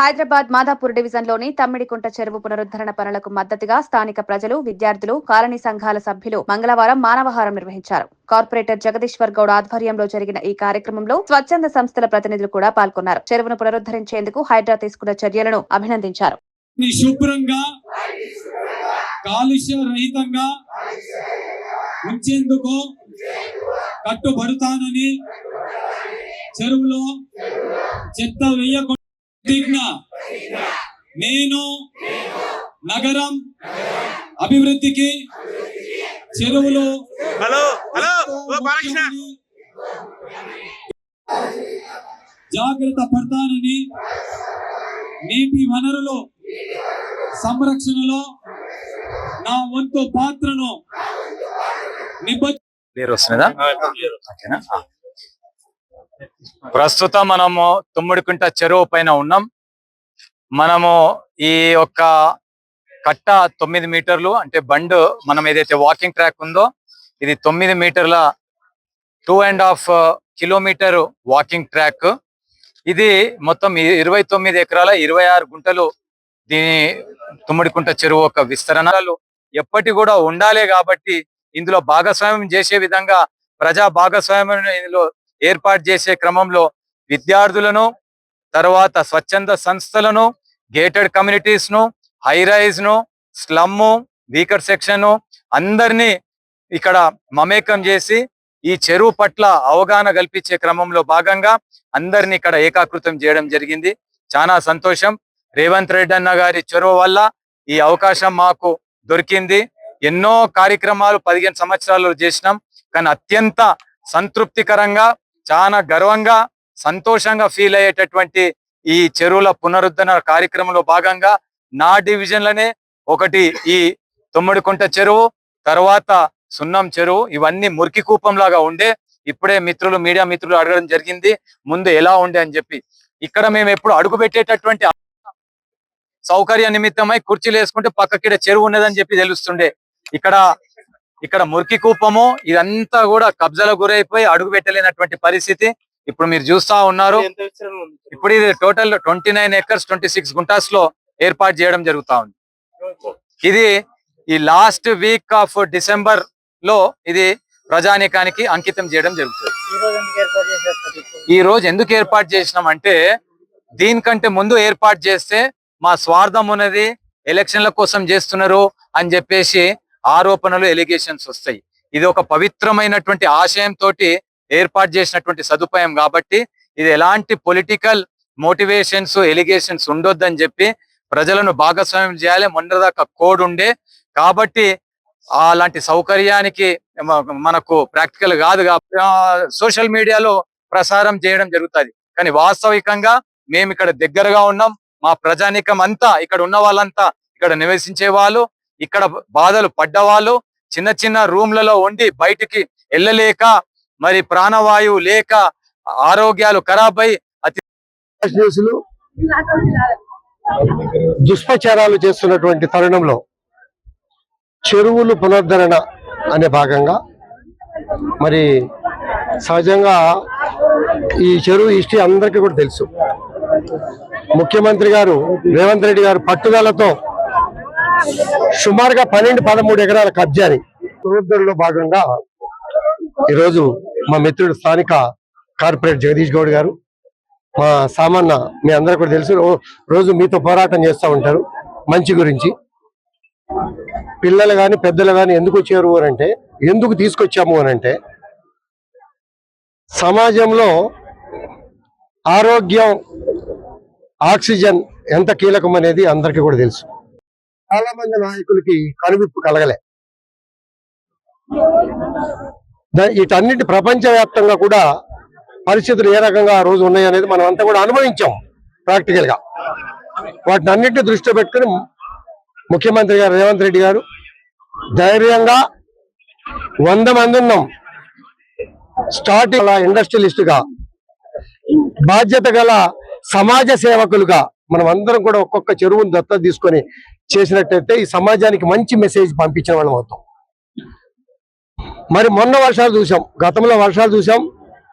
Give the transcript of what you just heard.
హైదరాబాద్ మాదాపూర్ డివిజన్లోని తమ్మిడికుంట చెరువు పునరుద్ధరణ పనులకు మద్దతుగా స్థానిక ప్రజలు విద్యార్థులు కాలనీ సంఘాల సభ్యులు మంగళవారం మానవహారం నిర్వహించారు. కార్పొరేటర్ జగదీశ్వర్ గౌడ్ ఆధ్వర్యంలో జరిగిన ఈ కార్యక్రమంలో స్వచ్ఛంద సంస్థల ప్రతినిధులు కూడా పాల్గొన్నారు. చెరువును పునరుద్ధరించేందుకు హైడ్రా తీసుకున్న చర్యలను అభినందించారు. శుభ్రంగా కాలుష్య రహితంగా ఉంచేందుకు చెరువులో చెత్త వేయకుండా ప్రతిజ్ఞ నేను నగరం అభివృద్ధికి చెరువులు హలో హలో జాగ్రత్త పడతానని నీటి వనరులు సంరక్షణలో నా వంతు పాత్రను నిబద్ధ ప్రస్తుతం మనము తుమ్మిడికుంట చెరువు పైన ఉన్నాం. మనము ఈ యొక్క కట్ట తొమ్మిది మీటర్లు అంటే బండ్ మనం ఏదైతే వాకింగ్ ట్రాక్ ఉందో ఇది తొమ్మిది మీటర్ల two and half kilometre walking track. ఇది మొత్తం ఇరవై తొమ్మిది ఎకరాల ఇరవై ఆరు గుంటలు దీని తుమ్మిడికుంట చెరువు యొక్క విస్తరణలు ఎప్పటి కూడా ఉండాలి కాబట్టి ఇందులో భాగస్వామ్యం చేసే విధంగా ప్రజా భాగస్వామ్యం ఇందులో ఏర్పాటు చేసే క్రమంలో విద్యార్థులను తర్వాత స్వచ్ఛంద సంస్థలను గేటెడ్ కమ్యూనిటీస్ను హైరైజ్ను స్లమ్ము స్లమ్ వీకర్ సెక్షన్ అందరినీ ఇక్కడ మమేకం చేసి ఈ చెరువు పట్ల అవగాహన కల్పించే క్రమంలో భాగంగా అందరినీ ఇక్కడ ఏకాకృతం చేయడం జరిగింది. చాలా సంతోషం. రేవంత్ రెడ్డి అన్న గారి చొరవ వల్ల ఈ అవకాశం మాకు దొరికింది. ఎన్నో కార్యక్రమాలు పదిహేను సంవత్సరాలు చేసినాం. కానీ అత్యంత సంతృప్తికరంగా చాలా గర్వంగా సంతోషంగా ఫీల్ అయ్యేటటువంటి ఈ చెరువుల పునరుద్ధరణ కార్యక్రమంలో భాగంగా నా డివిజన్లనే ఒకటి ఈ తొమ్మిడికుంట చెరువు తర్వాత సున్నం చెరువు ఇవన్నీ మురికి కూపం లాగా ఉండే ఇప్పుడే మిత్రులు మీడియా మిత్రులు అడగడం జరిగింది ముందు ఎలా ఉండే అని చెప్పి. ఇక్కడ మేము ఎప్పుడు అడుగు పెట్టేటటువంటి సౌకర్య నిమిత్తమై కుర్చీలు వేసుకుంటే పక్కకిడ చెరువు ఉన్నదని చెప్పి తెలుస్తుండే. ఇక్కడ ఇక్కడ మురికి కూపము ఇదంతా కూడా కబ్జాలకు గురైపోయి అడుగు పెట్టలేనటువంటి పరిస్థితి. ఇప్పుడు మీరు చూస్తా ఉన్నారు. ఇప్పుడు ఇది total twenty nine acres twenty six గుంటాస్లో ఏర్పాటు చేయడం జరుగుతా ఉంది. ఇది ఈ లాస్ట్ వీక్ ఆఫ్ డిసెంబర్లో ఇది ప్రజానీకానికి అంకితం చేయడం జరుగుతుంది. ఈ రోజు ఎందుకు ఏర్పాటు చేసినాం అంటే దీనికంటే ముందు ఏర్పాటు చేస్తే మా స్వార్థం ఉన్నది ఎలక్షన్ల కోసం చేస్తున్నారు అని చెప్పేసి ఆరోపణలు ఎలిగేషన్స్ వస్తాయి. ఇది ఒక పవిత్రమైనటువంటి ఆశయంతో ఏర్పాటు చేసినటువంటి సదుపాయం కాబట్టి ఇది ఎలాంటి పొలిటికల్ మోటివేషన్స్ ఎలిగేషన్స్ ఉండొద్దని చెప్పి ప్రజలను భాగస్వామ్యం చేయాలి. మొన్నదాకా కోడ్ ఉండే. కాబట్టి అలాంటి సౌకర్యానికి మనకు ప్రాక్టికల్ కాదు సోషల్ మీడియాలో ప్రసారం చేయడం జరుగుతుంది. కానీ వాస్తవికంగా మేము ఇక్కడ దగ్గరగా ఉన్నాం. మా ప్రజానికం అంతా ఇక్కడ ఉన్న వాళ్ళంతా ఇక్కడ నివసించే వాళ్ళు. ఇక్కడ బాధలు పడ్డవాళ్ళు చిన్న చిన్న రూమ్లలో ఉండి బయటికి వెళ్ళలేక మరి ప్రాణవాయువు లేక ఆరోగ్యాలు ఖరాబ్ అయి అతి దుష్పచారాలు దుష్ప్రచారాలు చేస్తున్నటువంటి తరుణంలో చెరువులు పునరుద్ధరణ అనే భాగంగా మరి సహజంగా ఈ చెరువు హిస్టరీ అందరికీ కూడా తెలుసు. ముఖ్యమంత్రి గారు రేవంత్ రెడ్డి గారు పట్టుదలతో సుమారుగా పన్నెండు పదమూడు ఎకరాల కబ్జాని. పునరుద్ధరణలో భాగంగా ఈరోజు మా మిత్రుడు స్థానిక కార్పొరేట్ జగదీష్ గౌడ్ గారు మా సామాన్య మీ అందరూ కూడా తెలుసు రోజు మీతో పోరాటం చేస్తూ ఉంటారు మంచి గురించి. పిల్లలు కానీ పెద్దలు కానీ ఎందుకు వచ్చారు అని అంటే ఎందుకు తీసుకొచ్చాము అని అంటే సమాజంలో ఆరోగ్యం ఆక్సిజన్ ఎంత కీలకం అనేది అందరికీ కూడా తెలుసు. చాలా మంది నాయకులకి కనువిప్పు కలగలే. దా- వీటన్నిటి ప్రపంచవ్యాప్తంగా కూడా పరిస్థితులు ఏ రకంగా ఆ రోజు ఉన్నాయి అనేది మనం అంతా కూడా అనుభవించాం ప్రాక్టికల్గా వాటిని అన్నింటినీ దృష్టిలో పెట్టుకుని ముఖ్యమంత్రి గారు రేవంత్ రెడ్డి గారు ధైర్యంగా వంద మంది ఉన్నాం. స్టార్టింగ్ ఇండస్ట్రియలిస్ట్గా బాధ్యత గల సమాజ సేవకులుగా మనం అందరం కూడా ఒక్కొక్క చెరువును దత్త తీసుకొని చేసినట్టయితే ఈ సమాజానికి మంచి మెసేజ్ పంపించిన వాళ్ళం అవుతాం. మరి మొన్న వర్షాలు చూసాం గతంలో వర్షాలు చూసాం